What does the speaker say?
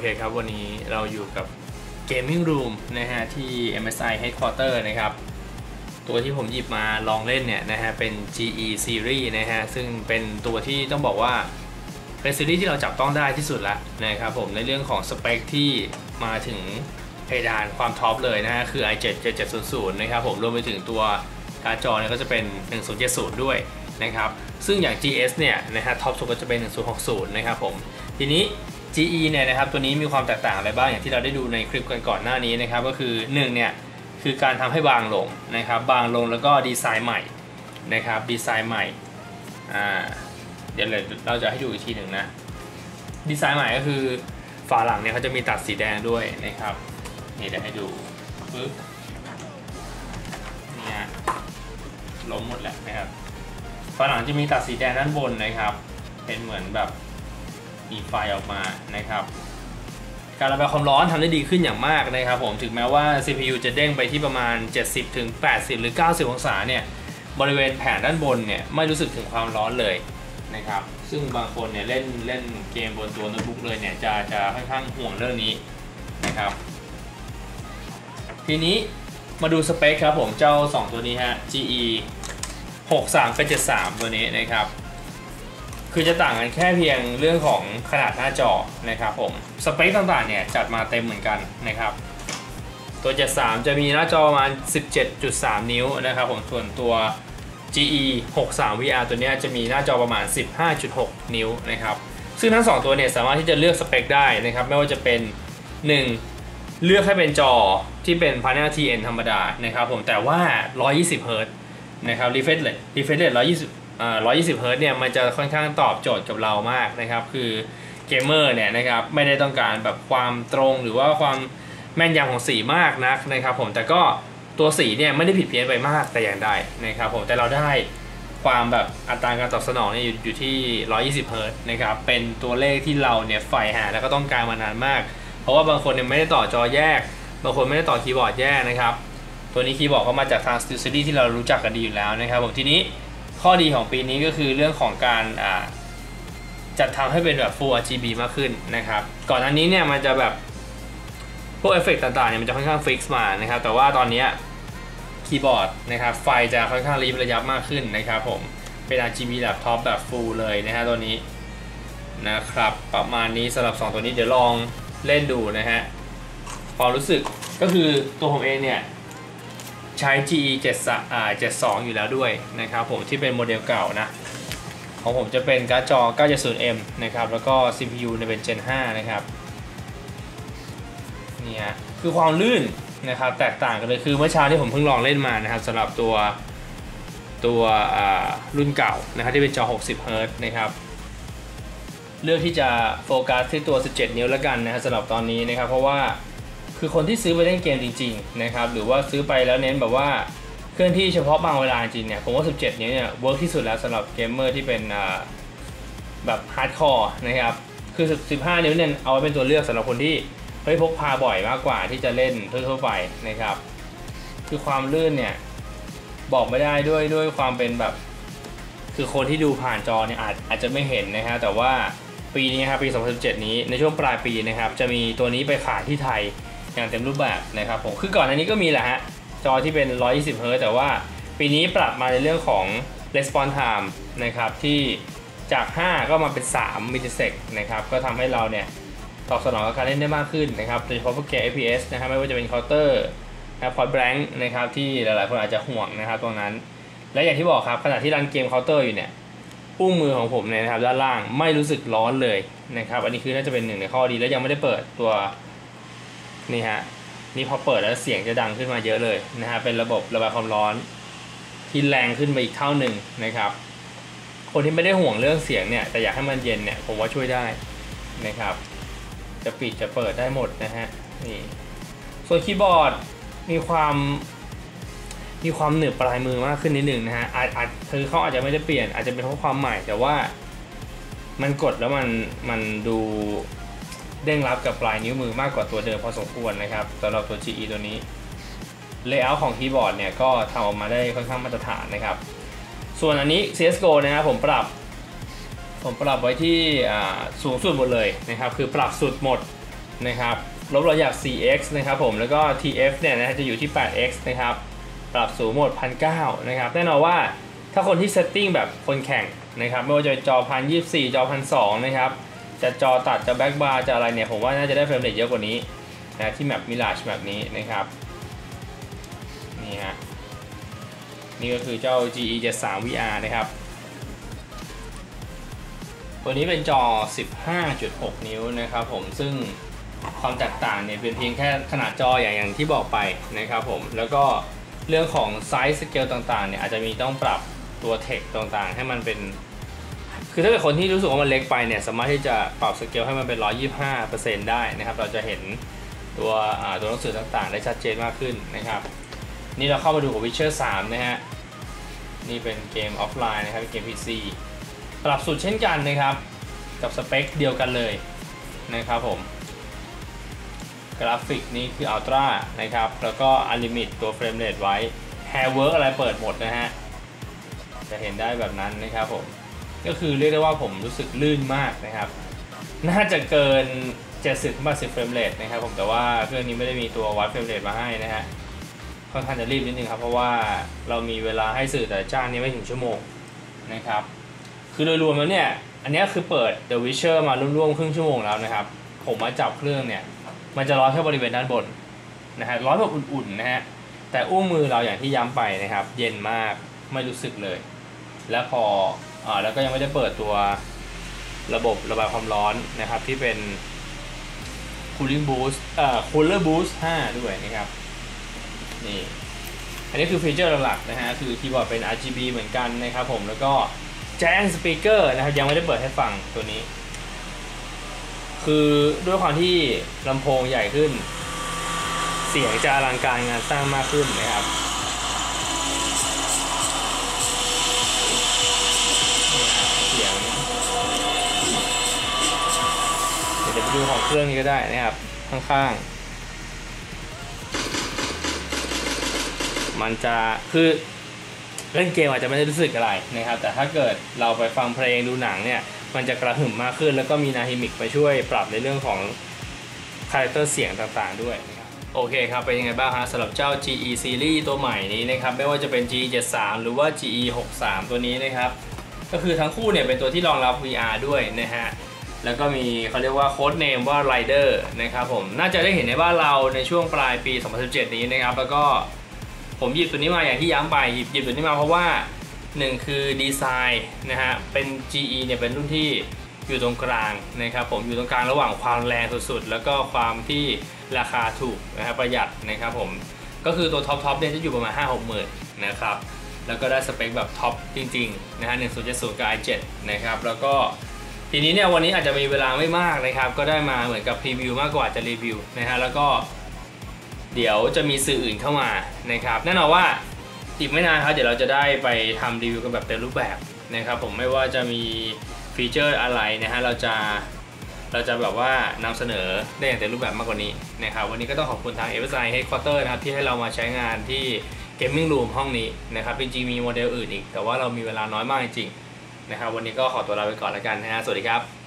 เคครับวันนี้เราอยู่กับ Gaming Room นะฮะที่ MSI Headquarter นะครับ ตัวที่ผมหยิบมาลองเล่นเนี่ยนะฮะเป็น GE Series นะฮะซึ่งเป็นตัวที่ต้องบอกว่าเป็นซีรีส์ที่เราจับต้องได้ที่สุดละนะครับผมในเรื่องของสเปคที่มาถึงเพดานความท็อปเลยนะฮะคือ i7 7700 นะครับผมรวมไปถึงตัวการ์ดจอเนี่ยก็จะเป็น 1070 ด้วยนะครับซึ่งอย่าง GS เนี่ยนะฮะท็อปสุดก็จะเป็น 1060 นะครับผมทีนี้ GE เนี่ยนะครับตัวนี้มีความแตกต่างอะไรบ้างอย่างที่เราได้ดูในคลิปกันก่อนหน้านี้นะครับก็คือ1เนี่ยคือการทำให้บางลงนะครับบางลงแล้วก็ดีไซน์ใหม่นะครับดีไซน์ใหม่อ่าเดี๋ยวเราจะให้ดูอีกทีหนึ่งนะดีไซน์ใหม่ก็คือฝาหลังเนี่ยเขาจะมีตัดสีแดงด้วยนะครับนี่เดี๋ยวให้ดูปึ๊บเนี่ยล้มหมดแล้วนะครับฝาหลังจะมีตัดสีแดงด้านบนนะครับเป็นเหมือนแบบ มีไฟออกมานะครับ การระบายความร้อนทำได้ดีขึ้นอย่างมากนะครับ ผมถึงแม้ว่า CPU จะเด้งไปที่ประมาณ 70ถึง80หรือ 90 องศาเนี่ยบริเวณแผงด้านบนเนี่ยไม่รู้สึกถึงความร้อนเลยนะครับซึ่งบางคนเนี่ยเล่นเล่นเกมบนตัวโน้ตบุ๊กเลยเนี่ยจะจะค่อนข้างห่วงเรื่องนี้นะครับ ทีนี้มาดูสเปคครับผมเจ้า 2 ตัวนี้ฮะ GE 63 เป็น73 ตัวนี้นะครับ คือจะต่างกันแค่เพียงเรื่องของขนาดหน้าจอนะครับผม สเปคต่างๆเนี่ยจัดมาเต็มเหมือนกันนะครับตัว 73 จะมีหน้าจอประมาณ 17.3 นิ้วนะครับผมส่วนตัว GE 63 VR ตัวนี้จะมีหน้าจอประมาณ 15.6 นิ้วนะครับซึ่งทั้ง 2 ตัวเนี่ยสามารถที่จะเลือกสเปคได้นะครับไม่ว่าจะเป็น 1. เลือกให้เป็นจอที่เป็น Panel TN ธรรมดานะครับผมแต่ว่า 120 Hz นะครับ refresh rate refresh rate 120 120เฮิร์ตเนี่ยมันจะค่อนข้างตอบโจทย์กับเรามากนะครับ คือเกมเมอร์เนี่ยนะครับไม่ได้ต้องการแบบความตรงหรือว่าความแม่นยำของสีมากนักนะครับ ผมแต่ก็ตัวสีเนี่ยไม่ได้ผิดเพี้ยนไปมากแต่อย่างใดนะครับ ผมแต่เราได้ความแบบอัตราการตอบสนองเนี่ยอยู่อยู่ที่ 120เฮิร์ตนะครับเป็นตัวเลขที่เราเนี่ยใฝ่หาแล้วก็ต้องการมานานมาก เพราะว่าบางคนเนี่ยไม่ได้ต่อจอแยก บางคนไม่ได้ต่อคีย์บอร์ดแยกนะครับ ตัวนี้คีย์บอร์ดก็มาจากทาง Steel Series ที่เรารู้จักกันดีอยู่แล้วนะครับผมทีนี้ ข้อดีของปีนี้ก็คือเรื่องของการจัดทำให้เป็นแบบ Full RGB มากขึ้นนะครับ ก่อนอันนี้เนี่ยมันจะแบบพวกเอฟเฟกต่างๆเนี่ยมันจะค่อนข้างฟิกซ์มานะครับ แต่ว่าตอนนี้คีย์บอร์ดนะครับไฟจะค่อนข้างรีบระยับมากขึ้นนะครับผมเป็น RGB แบบท็อปแบบ Full เลยนะฮะตัวนี้นะครับประมาณนี้สำหรับ 2 ตัวนี้เดี๋ยวลองเล่นดูนะฮะความรู้สึกก็คือตัวผมเองเนี่ย ใช้ GE 72 อยู่แล้วด้วยนะครับผมที่เป็นโมเดลเก่านะ ของผมจะเป็นการ์ดจอ 970M นะครับ แล้วก็ CPU ในเป็น Gen 5 นะครับนี่ฮะคือความลื่นนะครับแตกต่างกันเลยคือเมื่อเช้าที่ผมเพิ่งลองเล่นมานะครับสำหรับตัวตัวรุ่นเก่านะครับที่เป็นจอ 60 Hz นะครับเลือกที่จะโฟกัสที่ตัว 17 นิ้วแล้วกันนะครับสำหรับตอนนี้นะครับ เพราะว่า คือคนที่ซื้อไปเล่นเกมจริงๆนะครับหรือว่าซื้อไปแล้วเน้นแบบว่าเคลื่อนที่เฉพาะบางเวลาจริงเนี่ยผมว่า 17 นิ้วเนี่ยเวิร์กที่สุดแล้วสำหรับเกมเมอร์ที่เป็นแบบฮาร์ดคอร์นะครับคือ 15 นิ้วเนี่ยเอาไว้เป็นตัวเลือกสำหรับคนที่เฮ้ยพกพาบ่อยมากกว่าที่จะเล่นทั่วๆไปนะครับ คือความลื่นเนี่ยบอกไม่ได้ด้วยด้วยความเป็นแบบ คือคนที่ดูผ่านจอเนี่ยอาจอาจจะไม่เห็นนะฮะแต่ว่าปีนี้ครับปี 2017 นี้ในช่วงปลายปีนะครับ จะมีตัวนี้ไปขายที่ไทย อย่างเต็มรูปแบบนะครับผมคือก่อนอันนี้ก็มีแหละฮะ จอที่เป็น 120เฮิร์ตแต่ว่าปีนี้ปรับมาในเรื่องของ response time นะครับที่จาก 5 ก็มาเป็น 3มิลลิเซกนะครับก็ทำให้เราเนี่ยตอบสนองกับการเล่นได้มากขึ้นนะครับโดยเฉพาะพวกเกม FPS นะครับไม่ว่าจะเป็นเคาน์เตอร์นะพอยต์แบงค์นะครับที่หลาย ๆ คนอาจจะห่วงนะครับตรงนั้น และอย่างที่บอกครับขณะที่รันเกมเคาน์เตอร์อยู่เนี่ยอุ้งมือของผมเนี่ยนะครับด้านล่างไม่รู้สึกร้อนเลยนะครับอันนี้คือน่าจะเป็นหนึ่งในข้อดีและยังไม่ได้เปิดตัว นี่ฮะนี่พอเปิดแล้วเสียงจะดังขึ้นมาเยอะเลยนะฮะเป็นระบบระบายความร้อนที่แรงขึ้นไปอีกเท่าหนึ่งนะครับ คนที่ไม่ได้ห่วงเรื่องเสียงเนี่ยแต่อยากให้มันเย็นเนี่ยผมว่าช่วยได้นะครับ จะปิดจะเปิดได้หมดนะฮะนี่ส่วนคีย์บอร์ดมีความมีความหนึบปลายมือมากขึ้นนิดหนึ่งนะฮะอาจอาจคือเขาอาจจะไม่ได้เปลี่ยนอาจจะเป็นเพราะความใหม่แต่ว่ามันกดแล้วมันมันดู เด้งรับกับปลายนิ้วมือมากกว่าตัวเดิมพอสมควรนะครับสำหรับตัว GE ตัวนี้ Layout ของคีย์บอร์ดเนี่ยก็ทำออกมาได้ค่อนข้างมาตรฐานนะครับ ส่วนอันนี้ CSGO นะครับผมปรับ ผมปรับไว้ที่สูงสุดหมดเลยนะครับคือปรับสุดหมดนะครับลบรอยหยัก 4x นะครับผมแล้วก็ TF เนี่ยนะจะอยู่ที่ 8x นะครับปรับสูงโหมด 1,900นะครับแน่นอนว่าถ้าคนที่เซตติ้งแบบคนแข่งนะครับไม่ว่าจะจอ 1,024 จอ 1,200นะครับ จะจอตัดจะแบ็กบาร์จะอะไรเนี่ยผมว่าน่าจะได้เฟรมเรทเยอะกว่านี้นะที่แมปมิลาชแบบนี้นะครับนี่ฮะนี่ก็คือเจ้า GE 73 VR นะครับ ตัวนี้เป็นจอ 15.6 นิ้วนะครับผมซึ่งความแตกต่างเนี่ยเป็นเพียงแค่ขนาดจออย่างอย่างที่บอกไปนะครับผมแล้วก็เรื่องของไซส์สเกลต่างๆเนี่ยอาจจะมีต้องปรับตัวเทคต่างๆ ให้มันเป็น คือถ้าเกิดคนที่รู้สึกว่ามันเล็กไปเนี่ย สามารถที่จะปรับสเกลให้มันเป็น 125%ได้นะครับ เราจะเห็นตัวตัวหนังสือต่างๆ ได้ชัดเจนมากขึ้นนะครับ นี่เราเข้ามาดูของ Witcher 3 นะฮะ นี่เป็นเกมออฟไลน์นะครับเป็นเกม PC ปรับสุดเช่นกันนะครับ กับสเปคเดียวกันเลยนะครับผมกราฟิกนี่คือ Ultra นะครับ แล้วก็ Unlimit ตัวเฟรมเรทไว้ Hair Work อะไรเปิดหมดนะฮะ จะเห็นได้แบบนั้นนะครับผม ก็คือเรียกได้ว่าผมรู้สึกลื่นมากนะครับ น่าจะเกิน 70 80เฟรมเรทนะครับผมแต่ว่าเครื่องนี้ไม่ได้มีตัววัดเฟรมเรทมาให้นะฮะค่อนข้างจะรีบนิดนึงครับเพราะว่าเรามีเวลาให้สื่อแต่จ้างนี้ไม่ถึงชั่วโมงนะครับ คือโดยรวมแล้วเนี่ย อันนี้คือเปิด The Witcher มาร่วมๆครึ่งชั่วโมงแล้วนะครับ ผมมาจับเครื่องเนี่ย มันจะร้อนแค่บริเวณด้านบนนะฮะร้อนแบบอุ่นๆนะฮะแต่อุ้งมือเราอย่างที่ย้ำไปนะครับ เย็นมากไม่รู้สึกเลย และพอ แล้วก็ยังไม่ได้เปิดตัวระบบระบายความร้อนนะครับที่เป็น cooling boost เอ่อ cooler boost 5 ด้วยนะครับนี่อันนี้คือฟีเจอร์หลักๆนะฮะคือคีย์บอร์ดเป็น RGB เหมือนกันนะครับผมแล้วก็ Giant Speaker นะครับยังไม่ได้เปิดให้ฟังตัวนี้ คือด้วยความที่ลำโพงใหญ่ขึ้น เสียงจะอลังการงานสร้างมากขึ้นนะครับ ดูของเครื่องนี้ก็ได้นะครับ ข้างๆ มันจะคือเล่นเกมอาจจะไม่ได้รู้สึกอะไรนะครับ แต่ถ้าเกิดเราไปฟังเพลงดูหนังเนี่ย มันจะกระหึ่มมากขึ้น แล้วก็มีนาฮิมิกไปช่วยปรับในเรื่องของคาแรคเตอร์เสียงต่างๆด้วยนะครับโอเคครับ เป็นยังไงบ้างฮะสำหรับเจ้า GE Series ตัวใหม่นี้นะครับ ไม่ว่าจะเป็น GE 73หรือว่า GE 63ตัวนี้นะครับ ก็คือทั้งคู่เนี่ยเป็นตัวที่รองรับ VR ด้วยนะฮะ แล้วก็มีเขาเรียกว่าโค้ดเนมว่า Rider นะครับผมน่าจะได้เห็นในบ้านเราในช่วงปลายปี 2017 นี้นะครับ แล้วก็ผมหยิบตัวนี้มาอย่างที่ย้ำไปหยิบหยิบตัวนี้มาเพราะว่าหนึ่งคือดีไซน์นะฮะเป็น GE เนี่ยเป็นรุ่นที่อยู่ตรงกลางนะครับผมอยู่ตรงกลางระหว่างความแรงสุดๆ แล้วก็ความที่ราคาถูกนะครับประหยัดนะครับผมก็คือตัวท็อปทเนี่ยจะอยู่ประมาณ 5 6หมื่นนะครับแล้วก็ได้สเปคแบบท็อปจริงๆนะฮะ1070กับ i7 นะครับแล้วก็ ทีนี้เนี่ยวันนี้อาจจะมีเวลาไม่มากนะครับ ก็ได้มาเหมือนกับพรีวิวมากกว่าจะรีวิวนะฮะแล้วก็เดี๋ยวจะมีสื่ออื่นเข้ามานะครับแน่นอนว่าอีกไม่นานครับเดี๋ยวเราจะได้ไปทำรีวิวกันแบบเต็มรูปแบบนะครับ ผมไม่ว่าจะมีฟีเจอร์อะไรนะฮะเราจะเราจะแบบว่านำเสนอได้อย่างเต็มรูปแบบมากกว่านี้นะครับวันนี้ก็ต้องขอบคุณทาง f s i Headquarter นะครับที่ให้เรามาใช้งานที่ Gaming Room ห้องนี้นะครับจริงๆมีโมเดลอื่นอีก แต่ว่าเรามีเวลาน้อยมากจริงๆ นะครับวันนี้ก็ขอตัวลาไปก่อนแล้วกันนะฮะสวัสดีครับ